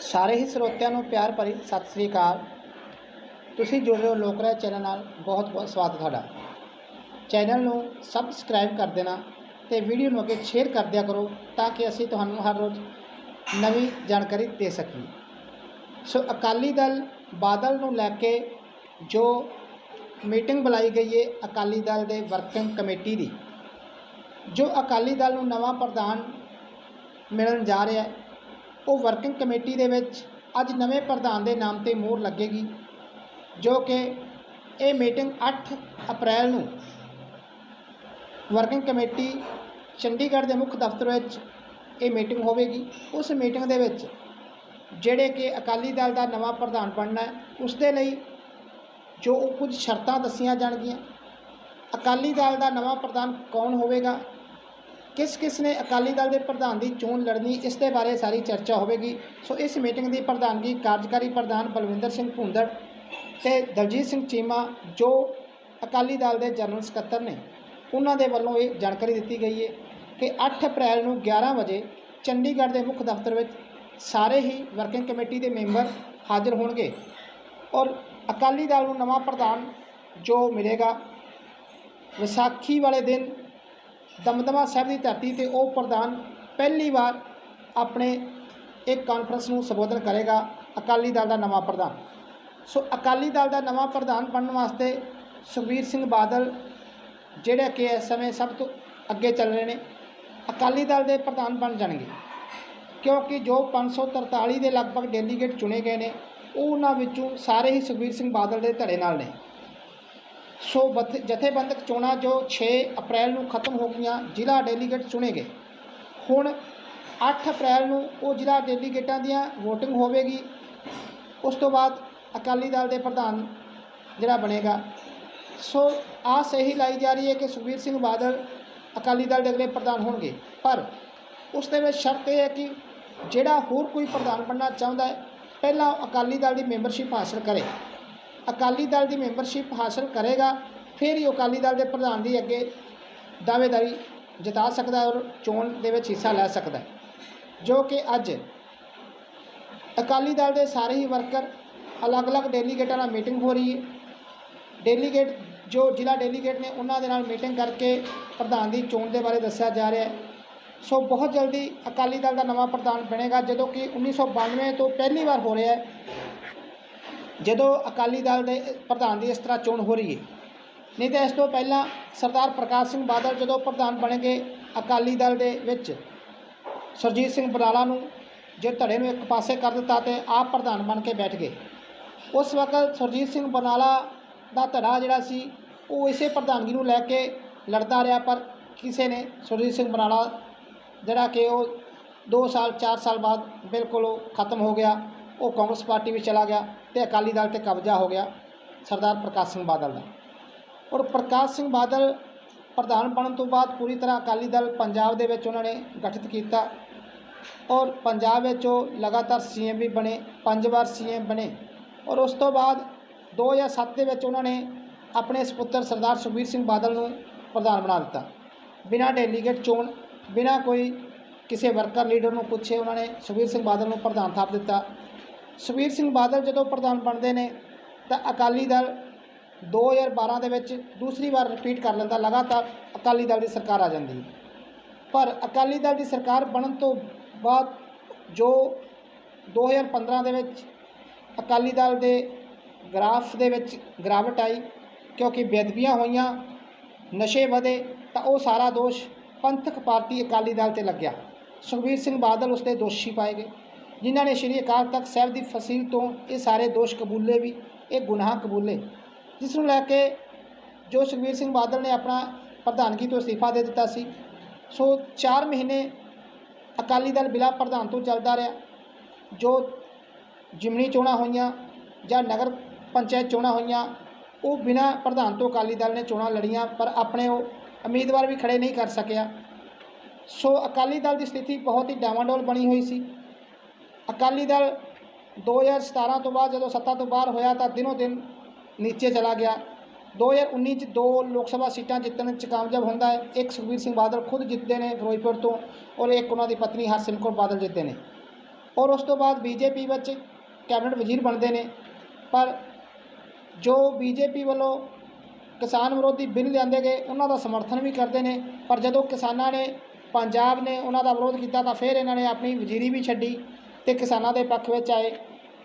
ਸਾਰੇ ਹੀ ਸਰੋਤਿਆਂ ਨੂੰ ਪਿਆਰ ਭਰੀ ਸਤਿ ਸ੍ਰੀ ਅਕਾਲ। ਤੁਸੀਂ ਜੁੜ ਰਹੇ ਹੋ ਲੋਕਰਾਜ ਚੈਨਲ ਨਾਲ। ਬਹੁਤ ਬਹੁਤ ਸਵਾਗਤ ਤੁਹਾਡਾ। ਚੈਨਲ ਨੂੰ ਸਬਸਕ੍ਰਾਈਬ ਕਰ ਦੇਣਾ ਤੇ ਵੀਡੀਓ ਨੂੰ ਅੱਗੇ ਸ਼ੇਅਰ ਕਰ ਦਿਆ ਕਰੋ ਤਾਂ ਕਿ ਅਸੀਂ ਤੁਹਾਨੂੰ ਹਰ ਰੋਜ਼ ਨਵੀਂ ਜਾਣਕਾਰੀ ਦੇ ਸਕੀਏ। ਸੋ ਅਕਾਲੀ ਦਲ ਬਾਦਲ ਨੂੰ ਲੈ ਕੇ ਜੋ ਮੀਟਿੰਗ ਬੁਲਾਈ ਗਈ ਹੈ ਅਕਾਲੀ ਦਲ ਦੇ ਵਰਕਿੰਗ ਕਮੇਟੀ ਦੀ, ਜੋ ਅਕਾਲੀ ਦਲ ਨੂੰ ਨਵਾਂ ਪ੍ਰਧਾਨ ਮਿਲਣ ਜਾ ਰਿਹਾ ਹੈ ਉਹ ਵਰਕਿੰਗ ਕਮੇਟੀ ਦੇ ਵਿੱਚ ਅੱਜ ਨਵੇਂ ਪ੍ਰਧਾਨ ਦੇ ਨਾਮ ਤੇ ਮੋਹਰ ਲੱਗੇਗੀ, ਜੋ ਕਿ ਇਹ ਮੀਟਿੰਗ 8 ਅਪ੍ਰੈਲ ਨੂੰ ਵਰਕਿੰਗ ਕਮੇਟੀ ਚੰਡੀਗੜ੍ਹ ਦੇ ਮੁੱਖ ਦਫ਼ਤਰ ਵਿੱਚ ਇਹ ਮੀਟਿੰਗ ਹੋਵੇਗੀ। ਉਸ ਮੀਟਿੰਗ ਦੇ ਵਿੱਚ ਜਿਹੜੇ ਕਿ ਅਕਾਲੀ ਦਲ ਦਾ ਨਵਾਂ ਪ੍ਰਧਾਨ ਬਣਨਾ ਹੈ, ਉਸ ਦੇ ਲਈ ਜੋ ਕੁਝ ਸ਼ਰਤਾਂ ਦੱਸੀਆਂ ਜਾਣਗੀਆਂ, ਅਕਾਲੀ ਦਲ ਦਾ ਨਵਾਂ ਪ੍ਰਧਾਨ ਕੌਣ ਹੋਵੇਗਾ ਕਿਸ ਕਿਸ ਨੇ ਅਕਾਲੀ ਦਲ ਦੇ ਪ੍ਰਧਾਨ ਦੀ ਚੋਣ ਲੜਨੀ, ਇਸ ਦੇ ਬਾਰੇ ਸਾਰੀ ਚਰਚਾ ਹੋਵੇਗੀ। ਸੋ ਇਸ ਮੀਟਿੰਗ ਦੀ ਪ੍ਰਧਾਨਗੀ ਕਾਰਜਕਾਰੀ ਪ੍ਰਧਾਨ ਬਲਵਿੰਦਰ ਸਿੰਘ ਭੁੰਦੜ ਤੇ ਦਲਜੀਤ ਸਿੰਘ ਚੀਮਾ, ਜੋ ਅਕਾਲੀ ਦਲ ਦੇ ਜਨਰਲ ਸਕੱਤਰ ਨੇ। ਉਹਨਾਂ ਦੇ ਵੱਲੋਂ ਇਹ ਜਾਣਕਾਰੀ ਦਿੱਤੀ ਗਈ ਹੈ ਕਿ 8 ਅਪ੍ਰੈਲ ਨੂੰ 11 ਵਜੇ ਚੰਡੀਗੜ੍ਹ ਦੇ ਮੁੱਖ ਦਫ਼ਤਰ ਵਿੱਚ ਸਾਰੇ ਹੀ ਵਰਕਿੰਗ ਕਮੇਟੀ ਦੇ ਮੈਂਬਰ ਹਾਜ਼ਰ ਹੋਣਗੇ ਔਰ ਅਕਾਲੀ ਦਲ ਨੂੰ ਨਵਾਂ ਪ੍ਰਧਾਨ ਜੋ ਮਿਲੇਗਾ, ਵਿਸਾਖੀ ਵਾਲੇ ਦਿਨ ਦਮਦਮਾ ਸਾਹਿਬ ਦੀ ਧਰਤੀ ਤੇ ਉਹ ਪ੍ਰਧਾਨ ਪਹਿਲੀ ਵਾਰ ਆਪਣੇ ਇੱਕ ਕਾਨਫਰੰਸ ਨੂੰ ਸੰਬੋਧਨ ਕਰੇਗਾ, ਅਕਾਲੀ ਦਲ ਦਾ ਨਵਾਂ ਪ੍ਰਧਾਨ। ਸੋ ਅਕਾਲੀ ਦਲ ਦਾ ਨਵਾਂ ਪ੍ਰਧਾਨ ਬਣਨ ਵਾਸਤੇ ਸੁਖਬੀਰ ਸਿੰਘ ਬਾਦਲ, ਜਿਹੜੇ ਕਿ ਇਸ ਸਮੇਂ ਸਭ ਤੋਂ ਅੱਗੇ ਚੱਲ ਰਹੇ ਨੇ, ਅਕਾਲੀ ਦਲ ਦੇ ਪ੍ਰਧਾਨ ਬਣ ਜਾਣਗੇ। ਕਿਉਂਕਿ ਜੋ 543 ਦੇ ਲਗਭਗ ਡੈਲੀਗੇਟ ਚੁਣੇ ਗਏ ਨੇ, ਉਹ ਉਹਨਾਂ ਵਿੱਚੋਂ ਸਾਰੇ ਹੀ ਸੁਖਬੀਰ ਸਿੰਘ ਬਾਦਲ ਦੇ ਧੜੇ ਨਾਲ ਨੇ। ਸੋ ਬਥ- ਜਥੇਬੰਦਕ ਚੋਣਾਂ ਜੋ 6 ਅਪ੍ਰੈਲ ਨੂੰ ਖਤਮ ਹੋ ਗਈਆਂ, ਜ਼ਿਲ੍ਹਾ ਡੈਲੀਗੇਟ ਚੁਣੇ ਗਏ। ਹੁਣ 8 ਅਪ੍ਰੈਲ ਨੂੰ ਉਹ ਜ਼ਿਲ੍ਹਾ ਡੈਲੀਗੇਟਾਂ ਦੀਆਂ VOTING ਹੋਵੇਗੀ। ਉਸ ਤੋਂ ਬਾਅਦ ਅਕਾਲੀ ਦਲ ਦੇ ਪ੍ਰਧਾਨ ਜਿਹੜਾ ਬਣੇਗਾ। ਸੋ ਆਸ ਇਹੀ ਲਾਈ ਜਾ ਰਹੀ ਹੈ ਕਿ ਸੁਖਬੀਰ ਸਿੰਘ ਬਾਦਲ ਅਕਾਲੀ ਦਲ ਦੇ ਅਗਲੇ ਪ੍ਰਧਾਨ ਹੋਣਗੇ। ਪਰ ਉਸ ਦੇ ਵਿੱਚ ਸ਼ਰਤ ਇਹ ਹੈ ਕਿ ਜਿਹੜਾ ਹੋਰ ਕੋਈ ਪ੍ਰਧਾਨ ਬਣਨਾ ਚਾਹੁੰਦਾ ਹੈ, ਪਹਿਲਾਂ ਉਹ ਅਕਾਲੀ ਦਲ ਦੀ ਮੈਂਬਰਸ਼ਿਪ ਹਾਸਲ ਕਰੇ। ਅਕਾਲੀ ਦਲ ਦੀ ਮੈਂਬਰਸ਼ਿਪ ਹਾਸਲ ਕਰੇਗਾ, ਫਿਰ ਹੀ ਉਹ ਅਕਾਲੀ ਦਲ ਦੇ ਪ੍ਰਧਾਨ ਦੀ ਅੱਗੇ ਦਾਅਵੇਦਾਰੀ ਜਤਾ ਸਕਦਾ ਔਰ ਚੋਣ ਦੇ ਵਿੱਚ ਹਿੱਸਾ ਲੈ ਸਕਦਾ ਜੋ ਕਿ ਅੱਜ ਅਕਾਲੀ ਦਲ ਦੇ ਸਾਰੇ ਹੀ ਵਰਕਰ ਅਲੱਗ-ਅਲੱਗ ਡੈਲੀਗੇਟਾਂ ਨਾਲ ਮੀਟਿੰਗ ਹੋ ਰਹੀ ਹੈ। ਡੈਲੀਗੇਟ ਜੋ ਜ਼ਿਲ੍ਹਾ ਡੈਲੀਗੇਟ ਨੇ, ਉਹਨਾਂ ਦੇ ਨਾਲ ਮੀਟਿੰਗ ਕਰਕੇ ਪ੍ਰਧਾਨ ਦੀ ਚੋਣ ਦੇ ਬਾਰੇ ਦੱਸਿਆ ਜਾ ਰਿਹਾ ਹੈ। ਸੋ ਬਹੁਤ ਜਲਦੀ ਅਕਾਲੀ ਦਲ ਦਾ ਨਵਾਂ ਪ੍ਰਧਾਨ ਬਣੇਗਾ, ਜਦੋਂ ਕਿ 1992 ਤੋਂ ਪਹਿਲੀ ਵਾਰ ਹੋ ਰਿਹਾ ਹੈ ਜਦੋਂ ਅਕਾਲੀ ਦਲ ਦੇ ਪ੍ਰਧਾਨ ਦੀ ਇਸ ਤਰ੍ਹਾਂ ਚੋਣ ਹੋ ਰਹੀ ਹੈ, ਨਹੀਂ ਤਾਂ ਇਸ ਤੋਂ ਪਹਿਲਾਂ ਸਰਦਾਰ ਪ੍ਰਕਾਸ਼ ਸਿੰਘ ਬਾਦਲ ਜਦੋਂ ਪ੍ਰਧਾਨ ਬਣੇਗੇ ਅਕਾਲੀ ਦਲ ਦੇ ਵਿੱਚ, ਸੁਰਜੀਤ ਸਿੰਘ ਬਰਾਲਾ ਨੂੰ ਜੇ ਧੜੇ ਨੂੰ ਇੱਕ ਪਾਸੇ ਕਰ ਦਿੱਤਾ ਤੇ ਆਪ ਪ੍ਰਧਾਨ ਬਣ ਕੇ ਬੈਠ ਗਏ। ਉਸ ਵਕਤ ਸੁਰਜੀਤ ਸਿੰਘ ਬਰਾਲਾ ਦਾ ਧੜਾ ਜਿਹੜਾ ਸੀ, ਉਹ ਇਸੇ ਪ੍ਰਧਾਨਗੀ ਨੂੰ ਲੈ ਕੇ ਲੜਦਾ ਰਿਹਾ, ਪਰ ਕਿਸੇ ਨੇ ਸੁਰਜੀਤ ਸਿੰਘ ਬਰਾਲਾ ਜਿਹੜਾ ਕਿ ਉਹ 2 ਸਾਲ 4 ਸਾਲ ਬਾਅਦ ਬਿਲਕੁਲ ਉਹ ਖਤਮ ਹੋ ਗਿਆ। ਉਹ ਕਾਂਗਰਸ ਪਾਰਟੀ ਵਿੱਚ ਚਲਾ ਗਿਆ ਤੇ ਅਕਾਲੀ ਦਲ ਤੇ ਕਬਜ਼ਾ ਹੋ ਗਿਆ ਸਰਦਾਰ ਪ੍ਰਕਾਸ਼ ਸਿੰਘ ਬਾਦਲ ਦਾ। ਔਰ ਪ੍ਰਕਾਸ਼ ਸਿੰਘ ਬਾਦਲ ਪ੍ਰਧਾਨ ਬਣਨ ਤੋਂ ਬਾਅਦ ਪੂਰੀ ਤਰ੍ਹਾਂ ਅਕਾਲੀ ਦਲ ਪੰਜਾਬ ਦੇ ਵਿੱਚ ਉਹਨਾਂ ਨੇ ਗਠਿਤ ਕੀਤਾ ਔਰ ਪੰਜਾਬ ਵਿੱਚ ਉਹ ਲਗਾਤਾਰ ਸੀਐਮ ਵੀ ਬਣੇ, ਪੰਜ ਵਾਰ ਸੀਐਮ ਬਣੇ ਔਰ ਉਸ ਤੋਂ ਬਾਅਦ 2007 ਦੇ ਵਿੱਚ ਉਹਨਾਂ ਨੇ ਆਪਣੇ ਸੁਪੁੱਤਰ ਸਰਦਾਰ ਸੁਖਬੀਰ ਸਿੰਘ ਬਾਦਲ ਨੂੰ ਪ੍ਰਧਾਨ ਬਣਾ ਦਿੱਤਾ। ਬਿਨਾਂ ਡੈਲੀਗੇਟ ਚੋਣ, ਬਿਨਾਂ ਕੋਈ ਕਿਸੇ ਵਰਕਰ ਲੀਡਰ ਨੂੰ ਪੁੱਛੇ ਉਹਨਾਂ ਨੇ ਸੁਖਬੀਰ ਸਿੰਘ ਬਾਦਲ ਨੂੰ ਪ੍ਰਧਾਨ ਥਾਪ ਦਿੱਤਾ ਸੁਖਬੀਰ ਸਿੰਘ ਬਾਦਲ ਜਦੋਂ ਪ੍ਰਧਾਨ ਬਣਦੇ ਨੇ, ਤਾਂ ਅਕਾਲੀ ਦਲ 2012 ਦੇ ਵਿੱਚ ਦੂਸਰੀ ਵਾਰ ਰਿਪੀਟ ਕਰ ਲੈਂਦਾ, ਲਗਾਤਾਰ ਅਕਾਲੀ ਦਲ ਦੀ ਸਰਕਾਰ ਆ ਜਾਂਦੀ ਹੈ। ਪਰ ਅਕਾਲੀ ਦਲ ਦੀ ਸਰਕਾਰ ਬਣਨ ਤੋਂ ਬਾਅਦ ਜੋ 2015 ਦੇ ਵਿੱਚ ਅਕਾਲੀ ਦਲ ਦੇ ਗ੍ਰਾਫ ਦੇ ਵਿੱਚ ਗਿਰਾਵਟ ਆਈ, ਕਿਉਂਕਿ ਬੇਅਦਬੀਆਂ ਹੋਈਆਂ, ਨਸ਼ੇ ਵਧੇ, ਤਾਂ ਉਹ ਸਾਰਾ ਦੋਸ਼ ਪੰਥਕ ਪਾਰਟੀ ਅਕਾਲੀ ਦਲ ਤੇ ਲੱਗਿਆ। ਸੁਖਬੀਰ ਸਿੰਘ ਬਾਦਲ ਉਸ ਦੇ ਦੋਸ਼ੀ ਪਾਏ ਗਏ। ਜਿਨ੍ਹਾਂ ਨੇ ਸ਼੍ਰੀ ਅਕਾਲ ਤਖਤ ਸਾਹਿਬ ਦੀ ਫਸੀਲ ਤੋਂ ਇਹ ਸਾਰੇ ਦੋਸ਼ ਕਬੂਲੇ ਵੀ, ਇਹ ਗੁਨਾਹ ਕਬੂਲੇ। ਜਿਸ ਨੂੰ ਲੈ ਕੇ ਜੋ ਸੁਖਬੀਰ ਸਿੰਘ ਬਾਦਲ ਨੇ ਆਪਣਾ ਪ੍ਰਧਾਨਗੀ ਤੋਂ ਅਸਤੀਫਾ ਦੇ ਦਿੱਤਾ ਸੀ, ਸੋ 4 ਮਹੀਨੇ ਅਕਾਲੀ ਦਲ ਬਿਲਾ ਪ੍ਰਧਾਨ ਤੋਂ ਚੱਲਦਾ ਰਿਹਾ। ਜੋ ਜਿਮਨੀ ਚੋਣਾਂ ਹੋਈਆਂ ਜਾਂ ਨਗਰ ਪੰਚਾਇਤ ਚੋਣਾਂ ਹੋਈਆਂ, ਉਹ ਬਿਨਾ ਪ੍ਰਧਾਨ ਤੋਂ ਅਕਾਲੀ ਦਲ ਨੇ ਚੋਣਾਂ ਲੜੀਆਂ, ਪਰ ਆਪਣੇ ਉਹ ਉਮੀਦਵਾਰ ਵੀ ਖੜੇ ਨਹੀਂ ਕਰ ਸਕਿਆ। ਸੋ ਅਕਾਲੀ ਦਲ ਦੀ ਸਥਿਤੀ ਬਹੁਤ ਹੀ ਡਾਵਾਂਡੋਲ ਬਣੀ ਹੋਈ ਸੀ। ਅਕਾਲੀ ਦਲ 2017 ਤੋਂ ਬਾਅਦ ਜਦੋਂ ਸੱਤਾ ਤੋਂ ਬਾਹਰ ਹੋਇਆ ਤਾਂ ਦਿਨੋ ਦਿਨ ਨੀਚੇ ਚਲਾ ਗਿਆ। 2019 ਚ ਦੋ ਲੋਕ ਸਭਾ ਸੀਟਾਂ ਜਿੱਤਣ ਚ ਕਾਮਯਾਬ ਹੁੰਦਾ ਹੈ। ਇੱਕ ਸੁਖਬੀਰ ਸਿੰਘ ਬਾਦਲ ਖੁਦ ਜਿੱਤਦੇ ਨੇ ਫਿਰੋਜ਼ਪੁਰ ਤੋਂ ਔਰ ਇੱਕ ਉਹਨਾਂ ਦੀ ਪਤਨੀ ਹਰਸਿਮਰਤ ਕੌਰ ਬਾਦਲ ਜਿੱਤਦੇ ਨੇ। ਔਰ ਉਸ ਤੋਂ ਬਾਅਦ ਬੀਜੇਪੀ ਵਿੱਚ ਕੈਬਨਿਟ ਵਜ਼ੀਰ ਬਣਦੇ ਨੇ। ਪਰ ਜੋ ਬੀਜੇਪੀ ਵੱਲੋਂ ਕਿਸਾਨ ਵਿਰੋਧੀ ਬਿੱਲ ਲਿਆਂਦੇ ਗਏ, ਉਹਨਾਂ ਦਾ ਸਮਰਥਨ ਵੀ ਕਰਦੇ ਨੇ। ਪਰ ਜਦੋਂ ਕਿਸਾਨਾਂ ਨੇ, ਪੰਜਾਬ ਨੇ ਉਹਨਾਂ ਦਾ ਵਿਰੋਧ ਕੀਤਾ ਤਾਂ ਫਿਰ ਇਹਨਾਂ ਨੇ ਆਪਣੀ ਵਜ਼ੀਰੀ ਵੀ ਛੱਡੀ। ਤੇ ਕਿਸਾਨਾਂ ਦੇ ਪੱਖ ਵਿੱਚ ਆਏ।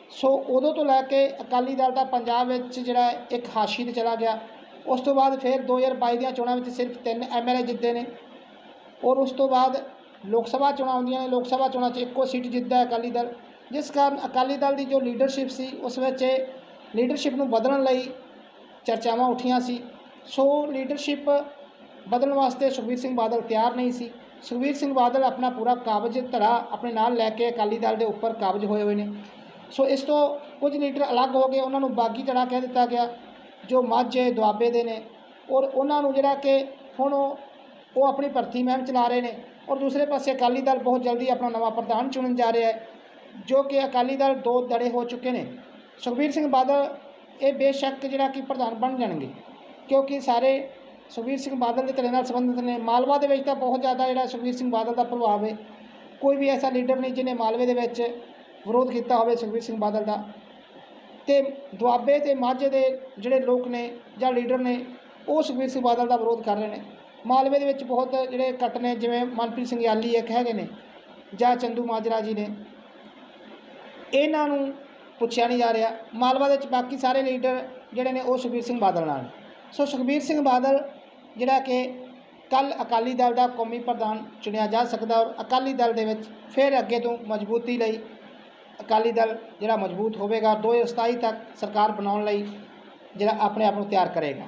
ਸੋ ਉਦੋਂ ਤੋਂ ਲੈ ਕੇ ਅਕਾਲੀ ਦਲ ਦਾ ਪੰਜਾਬ ਵਿੱਚ ਜਿਹੜਾ ਇੱਕ ਹਾਸ਼ੀ ਤੇ ਚਲਾ ਗਿਆ। ਉਸ ਤੋਂ ਬਾਅਦ ਫਿਰ 2022 ਦੀਆਂ ਚੋਣਾਂ ਵਿੱਚ ਸਿਰਫ ਤਿੰਨ ਐਮਐਲਏ ਜਿੱਤੇ ਨੇ। ਔਰ ਉਸ ਤੋਂ ਬਾਅਦ ਲੋਕ ਸਭਾ ਚੋਣਾਂ ਆਉਂਦੀਆਂ ਨੇ। ਲੋਕ ਸਭਾ ਚੋਣਾਂ 'ਚ ਇੱਕੋ ਸੀਟ ਜਿੱਤਦਾ ਅਕਾਲੀ ਦਲ। ਜਿਸ ਕਾਰਨ ਅਕਾਲੀ ਦਲ ਦੀ ਜੋ ਲੀਡਰਸ਼ਿਪ ਸੀ, ਉਸ ਵਿੱਚ ਲੀਡਰਸ਼ਿਪ ਨੂੰ ਬਦਲਣ ਲਈ ਚਰਚਾਵਾਂ ਉੱਠੀਆਂ ਸੀ। ਸੋ ਲੀਡਰਸ਼ਿਪ ਬਦਲਣ ਵਾਸਤੇ ਸੁਖਬੀਰ ਸਿੰਘ ਬਾਦਲ ਤਿਆਰ ਨਹੀਂ ਸੀ। ਸੁਖਬੀਰ ਸਿੰਘ ਬਾਦਲ ਆਪਣਾ ਪੂਰਾ ਕਾਬਜ਼ ਧੜਾ ਆਪਣੇ ਨਾਲ ਲੈ ਕੇ ਅਕਾਲੀ ਦਲ ਦੇ ਉੱਪਰ ਕਾਬਜ਼ ਹੋਏ ਹੋਏ ਨੇ। ਸੋ ਇਸ ਤੋਂ ਕੁਝ ਲੀਡਰ ਅਲੱਗ ਹੋ ਗਏ। ਉਹਨਾਂ ਨੂੰ ਬਾਗੀ ਧੜਾ ਕਹਿ ਦਿੱਤਾ ਗਿਆ, ਜੋ ਮਾਝੇ, ਦੁਆਬੇ ਦੇ ਨੇ। ਔਰ ਉਹਨਾਂ ਨੂੰ ਜਿਹੜਾ ਕਿ ਹੁਣ ਉਹ ਉਹ ਆਪਣੀ ਭਰਤੀ ਮਹਿਮ ਚਲਾ ਰਹੇ ਨੇ। ਔਰ ਦੂਸਰੇ ਪਾਸੇ ਅਕਾਲੀ ਦਲ ਬਹੁਤ ਜਲਦੀ ਆਪਣਾ ਨਵਾਂ ਪ੍ਰਧਾਨ ਚੁਣਨ ਜਾ ਰਿਹਾ ਹੈ, ਜੋ ਕਿ ਅਕਾਲੀ ਦਲ ਦੋ ਦੜੇ ਹੋ ਚੁੱਕੇ ਨੇ। ਸੁਖਬੀਰ ਸਿੰਘ ਬਾਦਲ ਇਹ ਬੇਸ਼ੱਕ ਜਿਹੜਾ ਕਿ ਪ੍ਰਧਾਨ ਬਣ ਜਾਣਗੇ, ਕਿਉਂਕਿ ਸਾਰੇ ਸੁਖਬੀਰ ਸਿੰਘ ਬਾਦਲ ਦੇ ਧੜੇ ਨਾਲ ਸੰਬੰਧਿਤ ਨੇ। ਮਾਲਵਾ ਦੇ ਵਿੱਚ ਤਾਂ ਬਹੁਤ ਜ਼ਿਆਦਾ ਜਿਹੜਾ ਸੁਖਬੀਰ ਸਿੰਘ ਬਾਦਲ ਦਾ ਪ੍ਰਭਾਵ ਹੈ ਕੋਈ ਵੀ ਐਸਾ ਲੀਡਰ ਨਹੀਂ ਜਿਹਨੇ ਮਾਲਵੇ ਦੇ ਵਿੱਚ ਵਿਰੋਧ ਕੀਤਾ ਹੋਵੇ ਸੁਖਬੀਰ ਸਿੰਘ ਬਾਦਲ ਦਾ। ਤੇ ਦੁਆਬੇ ਤੇ ਮਾਝੇ ਦੇ ਜਿਹੜੇ ਲੋਕ ਨੇ ਜਾਂ ਲੀਡਰ ਨੇ, ਉਹ ਸੁਖਬੀਰ ਸਿੰਘ ਬਾਦਲ ਦਾ ਵਿਰੋਧ ਕਰ ਰਹੇ ਨੇ। ਮਾਲਵੇ ਦੇ ਵਿੱਚ ਬਹੁਤ ਜਿਹੜੇ ਕੱਟ ਨੇ, ਜਿਵੇਂ ਮਨਪ੍ਰੀਤ ਸਿੰਘ ਯਾਲੀ ਇੱਕ ਹੈਗੇ ਨੇ ਜਾਂ ਚੰਦੂ ਮਾਜਰਾ ਜੀ ਨੇ। ਇਹਨਾਂ ਨੂੰ ਪੁੱਛਿਆ ਨਹੀਂ ਜਾ ਰਿਹਾ। ਮਾਲਵਾ ਦੇ ਵਿੱਚ ਬਾਕੀ ਸਾਰੇ ਲੀਡਰ ਜਿਹੜੇ ਨੇ ਉਹ ਸੁਖਬੀਰ ਸਿੰਘ ਬਾਦਲ ਨਾਲ ਸੋ ਸੁਖਬੀਰ ਸਿੰਘ ਬਾਦਲ ਜਿਹੜਾ ਕਿ ਕੱਲ ਅਕਾਲੀ ਦਲ ਦਾ ਕੌਮੀ ਪ੍ਰਧਾਨ ਚੁਣਿਆ ਜਾ ਸਕਦਾ ਔਰ ਅਕਾਲੀ ਦਲ ਦੇ ਵਿੱਚ ਫਿਰ ਅੱਗੇ ਤੋਂ ਮਜ਼ਬੂਤੀ ਲਈ ਅਕਾਲੀ ਦਲ ਜਿਹੜਾ ਮਜ਼ਬੂਤ ਹੋਵੇਗਾ 2027 ਤੱਕ ਸਰਕਾਰ ਬਣਾਉਣ ਲਈ ਜਿਹੜਾ ਆਪਣੇ ਆਪ ਨੂੰ ਤਿਆਰ ਕਰੇਗਾ।